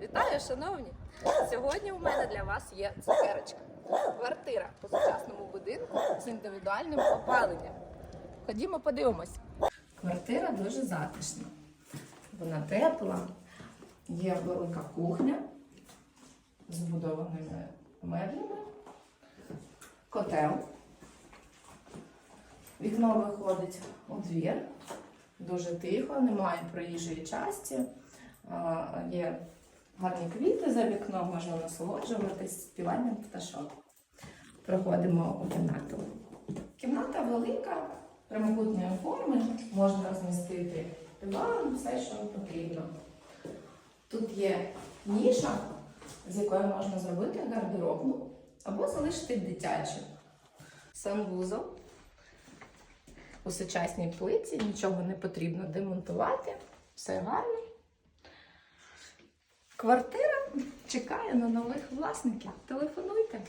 Вітаю, шановні! Сьогодні у мене для вас є цукерочка. Квартира по сучасному будинку з індивідуальним опаленням. Ходімо, подивимось. Квартира дуже затишна. Вона тепла, є велика кухня з будованими меблями, котел. Вікно виходить у двір. Дуже тихо, немає проїжджої часті. Є гарні квіти за вікном, можна насолоджуватись співанням пташок. Проходимо у кімнату. Кімната велика, прямокутної форми, можна розмістити диван, все, що потрібно. Тут є ніша, з якої можна зробити гардеробну або залишити дитячу. Санвузол. У сучасній плиті нічого не потрібно демонтувати. Все гарно. Квартира чекає на нових власників. Телефонуйте.